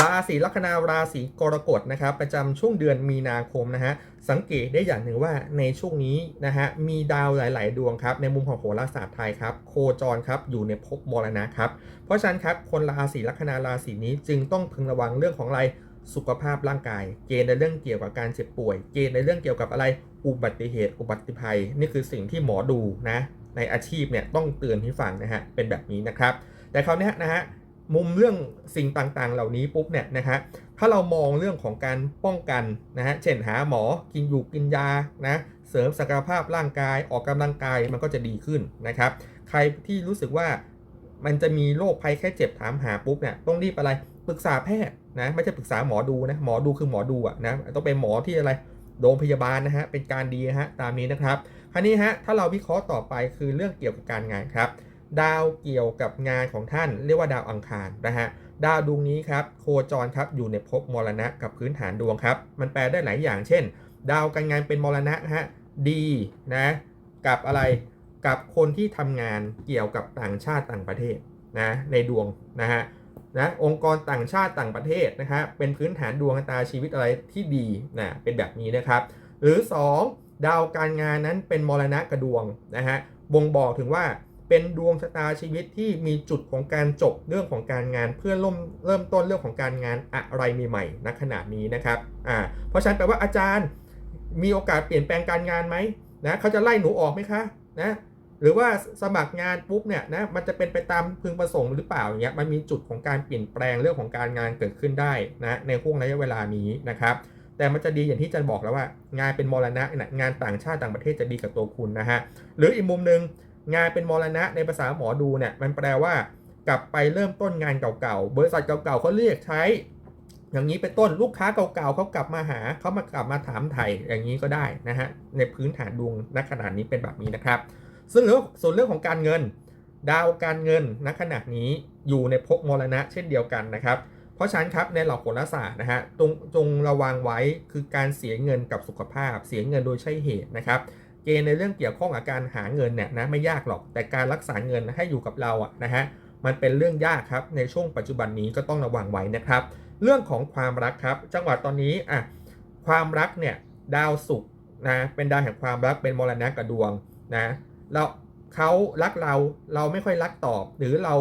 ราศีลัคนาราศีกรกฎนะครับประจำช่วงเดือนมีนาคมนะฮะสังเกตได้อย่างหนึ่งว่าในช่วงนี้นะฮะมีดาวหลาย ๆ ดวงครับในมุมของโหราศาสตร์ไทยครับโคจรครับอยู่ในภพมรณะครับเพราะฉะนั้นครับคนราศีลัคนาราศีนี้จึงต้องพึงระวังเรื่องของอะไรสุขภาพร่างกาย เกณฑ์ในเรื่องเกี่ยวกับการเจ็บป่วย เกณฑ์ในเรื่องเกี่ยวกับอะไรอุบัติเหตุ อุบัติภัย นี่คือสิ่งที่หมอดูนะในอาชีพเนี่ยต้องเตือนให้ฟังนะฮะเป็นแบบนี้นะครับแต่คราวนี้นะฮะ มุมเรื่องสิ่งต่างๆ เหล่านี้ปุ๊บเนี่ยนะฮะถ้าเรามองเรื่องของการป้องกันนะฮะเช่นหาหมอกินอยู่กินยานะเสริมศักยภาพร่างกายออกกำลังกายมันก็จะดีขึ้นนะครับ ใครที่รู้สึกว่ามันจะมีโรคภัยแค่เจ็บถามหาปุ๊บเนี่ยต้องรีบอะไรปรึกษาแพทย์นะไม่ใช่ปรึกษาหมอดูนะหมอดูคือหมอดูอะนะต้องเป็นหมอที่อะไรโรงพยาบาลนะฮะเป็นการดีฮะตามนี้นะครับคราวนี้ฮะถ้าเราวิเคราะห์ต่อไปคือเรื่องเกี่ยวกับการงานครับ ดาวเกี่ยวกับงานของท่านเรียกว่าดาวอังคารนะฮะดาวดวงนี้ครับโคจรครับอยู่ในภพมรณะกับพื้นฐานดวงครับ มันแปลได้หลายอย่างเช่น ดาวการงานเป็นมรณะฮะดีนะกับอะไรกับคนที่ทำงานเกี่ยวกับต่างชาติต่างประเทศนะในดวงนะฮะนะองค์กรต่างชาติต่างประเทศนะครับเป็นพื้นฐานดวงตาชีวิตอะไรที่ดีนะเป็นแบบนี้นะครับ หรือ 2 ดาวการงานนั้นเป็นมรณะกระดวงนะฮะบ่งบอกถึงว่า เป็นดวงชะตาชีวิตที่มีจุดของการจบเรื่องของการงานเพื่อเริ่มเริ่มต้นเรื่องของการงานอะไรใหม่ๆณขณะนี้นะครับอ่าเพราะฉะนั้นแปลว่าอาจารย์มีโอกาสเปลี่ยนแปลงการงานไหมนะเขาจะไล่หนูออกไหมคะนะหรือว่าสมัครงานปุ๊บเนี่ยนะมันจะเป็นไปตามพึงประสงค์หรือเปล่าอย่างเงี้ยมันมีจุดของการเปลี่ยนแปลงเรื่องของการงานเกิดขึ้นได้นะในห่วงระยะเวลานี้นะครับแต่มันจะดีอย่างที่อาจันบอกแล้วว่า งานเป็นมรณะนะงานต่างชาติต่างประเทศจะดีกับตัวคุณนะฮะหรืออีกมุมหนึ่ง งานเป็นมรณะในภาษาหมอดูเนี่ยมันแปลว่ากลับไปเริ่มต้นงานเก่าๆ บริษัทเก่าๆเขาเรียกใช้ อย่างนี้เป็นต้นลูกค้าเก่าๆเขากลับมาหาเขามากลับมาถามไถ่อย่างนี้ก็ได้นะฮะในพื้นฐานดวงณขนาดนี้เป็นแบบนี้นะครับ ซึ่งเรื่องส่วนเรื่องของการเงิน ดาวการเงินณขณะนี้อยู่ในภพมรณะเช่นเดียวกันนะครับเพราะฉะนั้นครับในหลักโหราศาสตร์นะฮะจงจงระวังไว้คือการเสียเงินกับสุขภาพ เสียเงินโดยใช่เหตุนะครับ เกณฑ์ในเรื่องเกี่ยวข้องกับการหาเงินเนี่ยนะไม่ยากหรอก แต่การรักษาเงินให้อยู่กับเราอะนะฮะมันเป็นเรื่องยากครับในช่วงปัจจุบันนี้ก็ต้องระวังไว้นะครับ เรื่องของความรักครับ จังหวะตอนนี้อะความรักเนี่ยดาวศุกร์นะเป็นดาวแห่งความรักเป็นมรณะกับดวงนะเราเขารักเราเราไม่ค่อยรักตอบ หรือเรา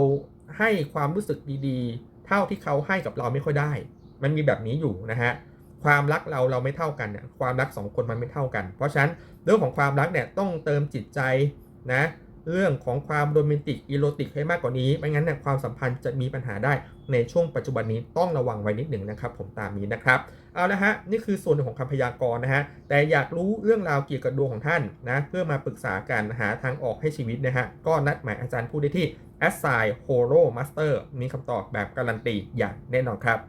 ให้ความรู้สึกดีๆ เท่าที่เขาให้กับเราไม่ค่อยได้ มันมีแบบนี้อยู่นะฮะ ความรักเราเราไม่เท่ากันเนี่ยความรักสองคนมันไม่เท่ากัน เพราะฉะนั้นเรื่องของความรักเนี่ยต้องเติมจิตใจนะเรื่องของความโรแมนติกอีโรติกให้มากกว่านี้ไม่งั้นเนี่ยความสัมพันธ์จะมีปัญหาได้ในช่วงปัจจุบันนี้ต้องระวังไว้นิดหนึ่งนะครับ ผมตามนี้นะครับเอาละฮะนี่คือส่วนหนึ่งของคำพยากรณ์นะฮะแต่อยากรู้เรื่องราวเกี่ยวกับดวงของท่านนะเพื่อมาปรึกษากันหาทางออกให้ชีวิตนะฮะก็นัดหมายอาจารย์ผู้ได้ที่ a s s i g n Horo Master มีคำตอบแบบการันตีอย่างแน่นอนครับ